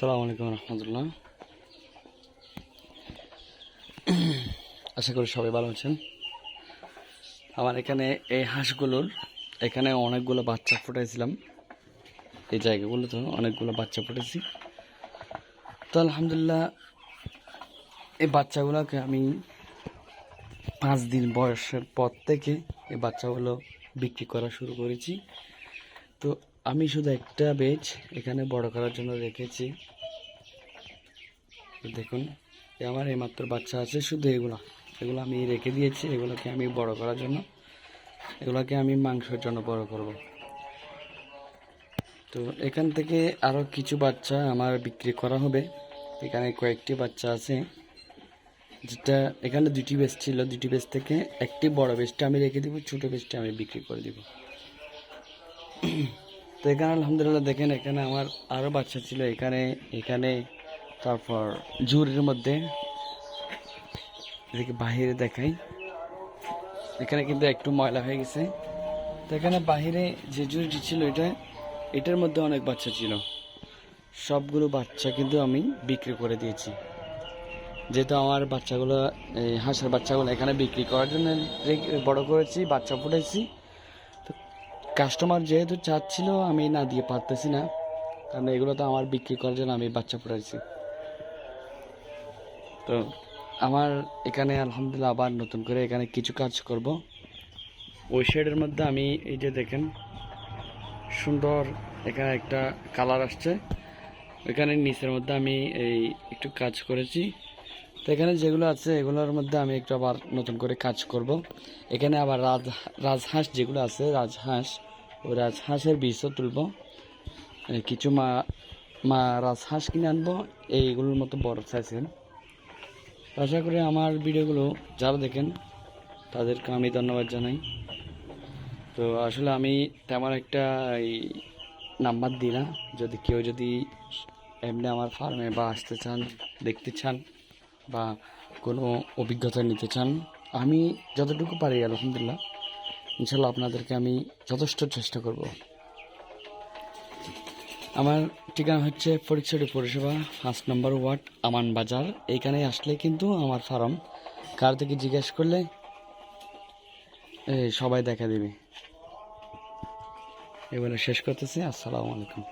আসসালামু আলাইকুম রহমতুল্লাহ। আশা করি সবাই ভালো আছেন। আমার এখানে এই হাঁসগুলোর, এখানে অনেকগুলো বাচ্চা ফুটাইছিলাম। এই জায়গাগুলোতে অনেকগুলো বাচ্চা ফুটেছি। তো আলহামদুলিল্লাহ, এই বাচ্চাগুলোকে আমি পাঁচ দিন বয়সের পর থেকে এই বাচ্চাগুলো বিক্রি করা শুরু করেছি। তো আমি শুধু একটা বেজ এখানে বড় করার জন্য রেখেছি। দেখুন আমার এইমাত্র বাচ্চা আছে, শুধু এগুলো। এগুলো আমি রেখে দিয়েছি, এগুলোকে আমি বড় করার জন্য। এগুলোকে আমি মাংসের জন্য বড় করব। তো এখান থেকে আরও কিছু বাচ্চা আমার বিক্রি করা হবে। এখানে কয়েকটি বাচ্চা আছে। যেটা এখানে দুটি বেস ছিল দুটি বেস থেকে একটি বড় বেসটা আমি রেখে দেবো, ছোটো বেসটা আমি বিক্রি করে দিব। তো এখানে আলহামদুলিল্লাহ দেখেন, এখানে আমার আরও বাচ্চা ছিল। এখানে এখানে, তারপর জুরের মধ্যে। এদিকে বাহিরে দেখাই। এখানে কিন্তু একটু ময়লা হয়ে গেছে। তো এখানে বাহিরে যে জুড়িটি ছিল এটা, এটার মধ্যে অনেক বাচ্চা ছিল। সবগুলো বাচ্চা কিন্তু আমি বিক্রি করে দিয়েছি। যেহেতু আমার বাচ্চাগুলো হাঁসের বাচ্চাগুলো এখানে বিক্রি করার জন্য বড় করেছি, বাচ্চা ফুটাইছি তো কাস্টমার যেহেতু চাচ্ছিল, আমি না দিয়ে পারতেছি না। কারণ এগুলো তো আমার বিক্রি করার জন্য আমি বাচ্চা পড়াইছি। তো আমার এখানে আলহামদুলিল্লাহ আবার নতুন করে এখানে কিছু কাজ করব। ওই শেডের মধ্যে আমি এই যে দেখেন, সুন্দর এখানে একটা কালার আসছে। এখানে নিচের মধ্যে আমি এই একটু কাজ করেছি। তো এখানে যেগুলো আছে, এগুলোর মধ্যে আমি একটু আবার নতুন করে কাজ করব। এখানে আবার রাজ রাজহাঁস যেগুলো আছে, রাজহাঁস ওই রাজহাঁসের বীজও তুলব। কিছু মা মা রাজহাঁস কিনে আনব, এইগুলোর মতো বড় সাইজের আশা করি আমার ভিডিওগুলো যারা দেখেন, তাদেরকে আমি ধন্যবাদ জানাই। তো আসলে আমি তেমন একটা এই নাম্বার দিই না। যদি কেউ যদি এমনি আমার ফার্মে বা আসতে চান, দেখতে চান, বা কোনো অভিজ্ঞতা নিতে চান, আমি যতটুকু পারি, আলহামদুলিল্লাহ। ইনশাল্লাহ আপনাদেরকে আমি যথেষ্ট চেষ্টা করব। আমার ঠিকানা হচ্ছে ফরিদচুরি পরিষেবা ফার্স্ট নম্বর ওয়ার্ড, আমান বাজার। এইখানে আসলে কিন্তু আমার ফার্ম। কার থেকে জিজ্ঞেস করলে সবাই দেখা দেবে। এবারে শেষ করতেছি। আসসালামু আলাইকুম।